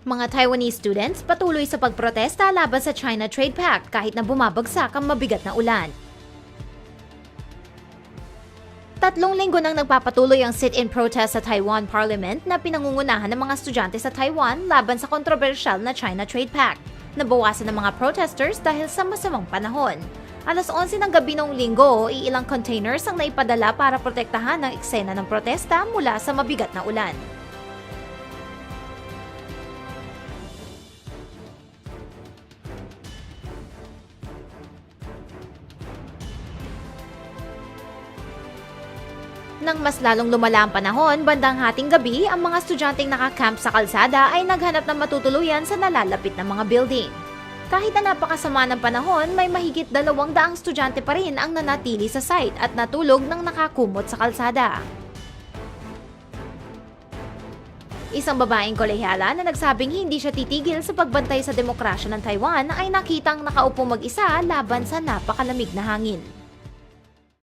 Mga Taiwanese students patuloy sa pagprotesta laban sa China Trade Pact kahit na bumabagsak ang mabigat na ulan. Tatlong linggo nang nagpapatuloy ang sit-in protest sa Taiwan Parliament na pinangungunahan ng mga estudyante sa Taiwan laban sa kontrobersyal na China Trade Pact. Nabawasan ng mga protesters dahil sa masamang panahon. Alas 11 ng gabi noong linggo, iilang containers ang naipadala para protektahan ang eksena ng protesta mula sa mabigat na ulan. Nang mas lalong lumala ang panahon, bandang hating gabi, ang mga estudyanteng nakacamp sa kalsada ay naghanap ng matutuluyan sa nalalapit na mga building. Kahit na napakasama ng panahon, may mahigit dalawang daang estudyante pa rin ang nanatili sa site at natulog ng nakakumot sa kalsada. Isang babaeng kolehyala na nagsabing hindi siya titigil sa pagbantay sa demokrasya ng Taiwan ay nakitang nakaupo mag-isa laban sa napakalamig na hangin.